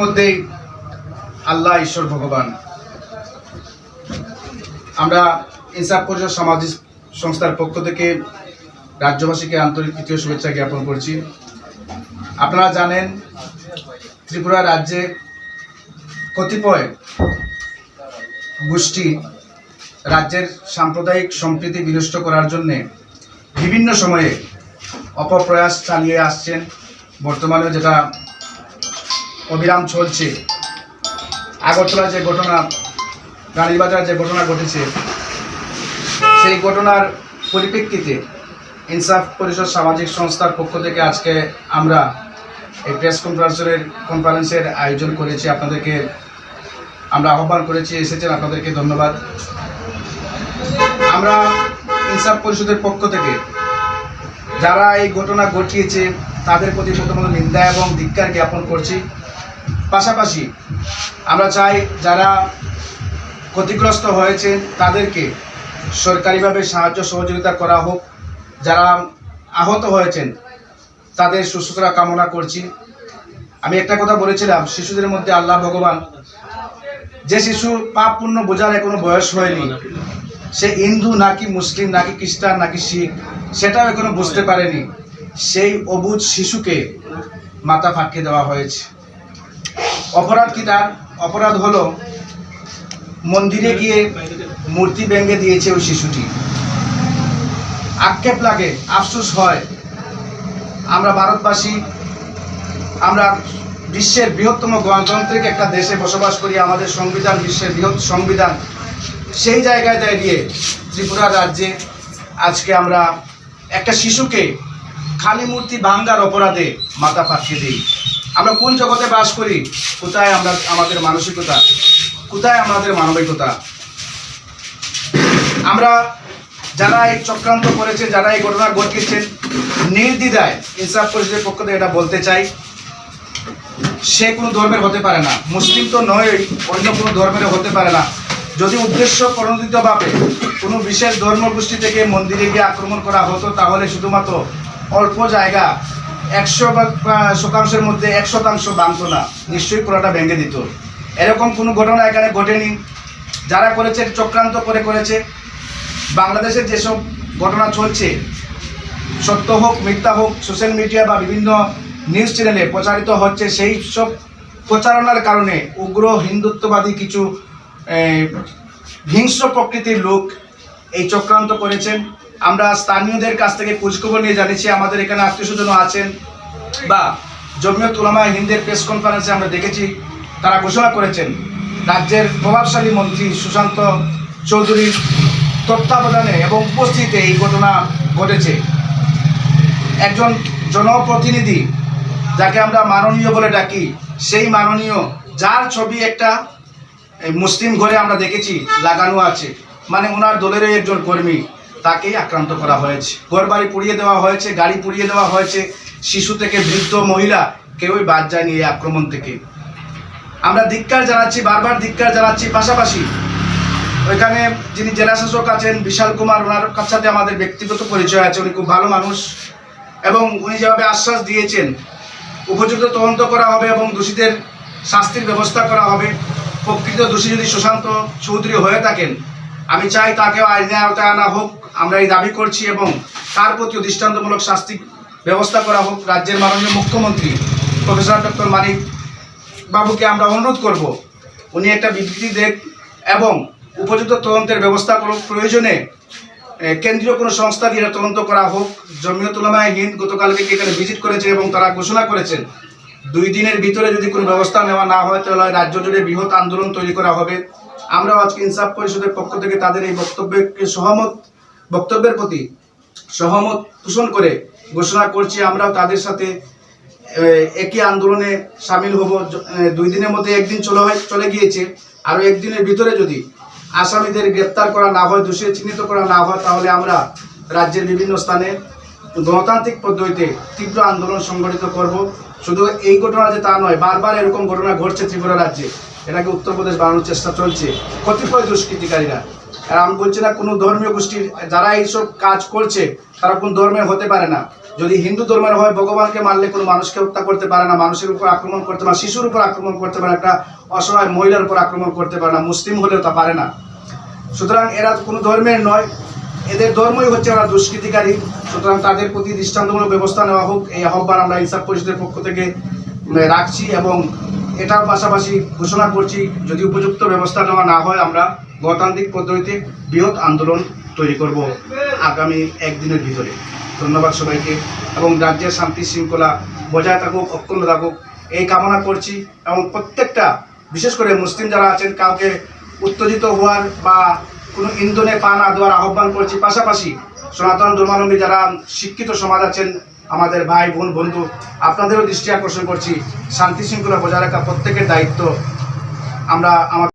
মধ্যেই আল্লাহ, ঈশ্বর, ভগবান। আমরা ইনসাফ পরিষদ সামাজিক সংস্থার পক্ষ থেকে রাজ্যবাসীকে আন্তরিক তৃতীয় শুভেচ্ছা জ্ঞাপন করছি। আপনারা জানেন, ত্রিপুরা রাজ্যে কতিপয় গোষ্ঠী রাজ্যের সাম্প্রদায়িক সম্প্রীতি বিনষ্ট করার জন্যে বিভিন্ন সময়ে অপপ্রয়াস চালিয়ে আসছেন। বর্তমানে যেটা অবিরাম চলছে। আগরতলা যে ঘটনা, রানীবাজার যে ঘটনা ঘটেছে, সেই ঘটনার পরিপ্রেক্ষিতে ইনসাফ পরিষদ সামাজিক সংস্থার পক্ষ থেকে আজকে আমরা এই প্রেস কনফারেন্সের কনফারেন্সের আয়োজন করেছি। আপনাদেরকে আমরা আহ্বান করেছি, এসেছেন, আপনাদেরকে ধন্যবাদ। আমরা ইনসাফ পরিষদের পক্ষ থেকে যারা এই ঘটনা ঘটিয়েছে, তাদের প্রতি প্রথমত নিন্দা এবং ধিক্কার জ্ঞাপন করছি। পাশাপাশি আমরা চাই যারা ক্ষতিগ্রস্ত হয়েছেন তাদেরকে সরকারিভাবে সাহায্য সহযোগিতা করা হোক। যারা আহত হয়েছেন, তাদের সুস্থতা কামনা করছি। আমি একটা কথা বলেছিলাম, শিশুদের মধ্যে আল্লাহ ভগবান, যে শিশু পাপ পুণ্য বোঝার এখনও বয়স হয়নি, সে হিন্দু নাকি মুসলিম, নাকি খ্রিস্টান, নাকি শিখ, সেটাও এখনও বুঝতে পারেনি। সেই অবুজ শিশুকে মাথা ফাটকে দেওয়া হয়েছে। অপরাধ কি তার? অপরাধ হলো মন্দিরে গিয়ে মূর্তি ভেঙে দিয়েছে ওই শিশুটি। আক্ষেপ লাগে, আফসোস হয়। আমরা ভারতবাসী, আমরা বিশ্বের বৃহত্তম গণতান্ত্রিক একটা দেশে বসবাস করি, আমাদের সংবিধান বিশ্বের বৃহৎ সংবিধান। সেই জায়গায় দাঁড়িয়ে ত্রিপুরা রাজ্যে আজকে আমরা একটা শিশুকে খালি মূর্তি ভাঙ্গার অপরাধে মাথা পাঠিয়ে দিই। আমরা কোন জগতে বাস করি? কোথায় আমরা, আমাদের মানসিকতা? কোথায় আমাদের মানবিকতা? আমরা যারা এই চক্রান্ত করেছে, যারা এই ঘটনা ঘটিয়েছেন, নির্দ্বিধায় ইনসাফ পরিষদের পক্ষ থেকে এটা বলতে চাই। সে কোনো ধর্মের হতে পারে না। মুসলিম তো নয়, অন্য কোনো ধর্মের হতে পারে না। যদি উদ্দেশ্য প্রণোদিতভাবে কোনো বিশেষ ধর্মগোষ্ঠী থেকে মন্দিরে গিয়ে আক্রমণ করা হতো, তাহলে শুধুমাত্র অল্প জায়গা একশো শতাংশের মধ্যে এক শতাংশ ভাঙত না। নিশ্চয়ই পুরোটা ভেঙে দিত। এরকম কোনো ঘটনা এখানে ঘটেনি। যারা করেছে, চক্রান্ত করে করেছে। বাংলাদেশের যেসব ঘটনা চলছে, সত্য হোক, মিথ্যা হোক সোশ্যাল মিডিয়া বা বিভিন্ন নিউজ চ্যানেলে প্রচারিত হচ্ছে, সেই সব প্রচারণার কারণে উগ্র হিন্দুত্ববাদী কিছু হিংস্র প্রকৃতির লোক এই চক্রান্ত করেছেন। আমরা স্থানীয়দের কাছ থেকে খোঁজখবর নিয়ে জানিয়েছি, আমাদের এখানে আত্মীয় স্বজনও আছেন বা জমিয়ত উলামা হিন্দের প্রেস কনফারেন্সে আমরা দেখেছি, তারা ঘোষণা করেছেন, রাজ্যের প্রভাবশালী মন্ত্রী সুশান্ত চৌধুরীর তত্ত্বাবধানে এবং উপস্থিতিতে এই ঘটনা ঘটেছে। একজন জনপ্রতিনিধি যাকে আমরা মাননীয় বলে ডাকি, সেই মাননীয়, যার ছবি একটা মুসলিম ঘরে আমরা দেখেছি, লাগানো আছে। মানে ওনার দলেরই একজন কর্মী। তাকেই আক্রান্ত করা হয়েছে। ঘরবাড়ি পুড়িয়ে দেওয়া হয়েছে, গাড়ি পুড়িয়ে দেওয়া হয়েছে। শিশু থেকে বৃদ্ধ মহিলা কেউই বাদ যায়নি এই আক্রমণ থেকে। আমরা ধিক্কার জানাচ্ছি, বারবার ধিক্কার জানাচ্ছি। পাশাপাশি ওইখানে যিনি জেলা শাসক আছেন, বিশাল কুমার, ওনার সাথে আমাদের ব্যক্তিগত পরিচয় আছে। উনি খুব ভালো মানুষ এবং উনি যেভাবে আশ্বাস দিয়েছেন, উপযুক্ত তদন্ত করা হবে এবং দোষীদের শাস্তির ব্যবস্থা করা হবে। প্রকৃত দোষী যদি সুশান্ত চৌধুরী হয়ে থাকেন আমি চাই তাকেও আইনের আওতায় আনা হোক। আমরা এই দাবি করছি এবং তার প্রতিও দৃষ্টান্তমূলক শাস্তি ব্যবস্থা করা হোক। রাজ্যের মাননীয় মুখ্যমন্ত্রী প্রফেসর ডক্টর মানিক বাবুকে আমরা অনুরোধ করব, উনি একটা বিবৃতি দেখ এবং উপযুক্ত তদন্তের ব্যবস্থা করুক। প্রয়োজনে কেন্দ্রীয় কোনো সংস্থা দিয়ে তদন্ত করা হোক। জমিয়ত উলামায়ে হিন্দ গতকালকে এখানে ভিজিট করেছে এবং তারা ঘোষণা করেছেন, দুই দিনের ভিতরে যদি কোনো ব্যবস্থা নেওয়া না হয়, তাহলে রাজ্য জুড়ে বৃহৎ আন্দোলন তৈরি করা হবে। আমরাও আজকে ইনসাফ পরিষদের পক্ষ থেকে তাদের এই বক্তব্যকে সহমত, বক্তব্যের প্রতি সহমত পোষণ করে ঘোষণা করছি। আমরাও তাদের সাথে একই আন্দোলনে সামিল হব। দুই দিনের মধ্যে একদিন চলে হয়, চলে গিয়েছে। আরও একদিনের ভিতরে যদি আসামিদের গ্রেপ্তার করা না হয়, দোষী চিহ্নিত করা না হয়, তাহলে আমরা রাজ্যের বিভিন্ন স্থানে গণতান্ত্রিক পদ্ধতিতে তীব্র আন্দোলন সংগঠিত করব। শুধু এই ঘটনা যে তা নয়, বারবার এরকম ঘটনা ঘটছে ত্রিপুরা রাজ্যে। এটাকে উত্তরপ্রদেশ বানানোর চেষ্টা চলছে। কতিপয় দুষ্কৃতিকারীরা। আর আমি বলছি না কোনো ধর্মীয় গোষ্ঠীর, যারা এইসব কাজ করছে, তারা কোন ধর্মের হতে পারে না। যদি হিন্দু ধর্মের হয়, ভগবানকে মারলে কোনো মানুষকে হত্যা করতে পারে না, মানুষের উপর আক্রমণ করতে পারে শিশুর উপর আক্রমণ করতে পারে একটা অসহায় মহিলার উপর আক্রমণ করতে পারে না, মুসলিম হলেও তা পারে না। সুতরাং এরা কোনো ধর্মের নয়। এদের ধর্মই হচ্ছে ওরা দুষ্কৃতিকারী। সুতরাং তাদের প্রতি দৃষ্টান্তমূলক ব্যবস্থা নেওয়া হোক, এই আহ্বান আমরা ইনসাফ পরিষদের পক্ষ থেকে রাখছি এবং এটার পাশাপাশি ঘোষণা করছি, যদি উপযুক্ত ব্যবস্থা নেওয়া না হয়, আমরা গণতান্ত্রিক পদ্ধতিতে বৃহৎ আন্দোলন তৈরি করব আগামী একদিনের ভিতরে। ধন্যবাদ সবাইকে এবং রাজ্যের শান্তি শৃঙ্খলা বজায় থাকুক, অক্ষুণ্ণ থাকুক, এই কামনা করছি এবং প্রত্যেকটা, বিশেষ করে মুসলিম যারা আছেন, কাউকে উত্তেজিত হওয়ার বা কোনো ইন্ধনে পা না দেওয়ার আহ্বান করছি। পাশাপাশি সনাতন ধর্মাবলম্বী যারা শিক্ষিত সমাজ আছেন, আমাদের ভাই, বোন, বন্ধু, আপনাদেরও দৃষ্টি আকর্ষণ করছি। শান্তি শৃঙ্খলা বজায় রাখা প্রত্যেকের দায়িত্ব। আমরা আমাদের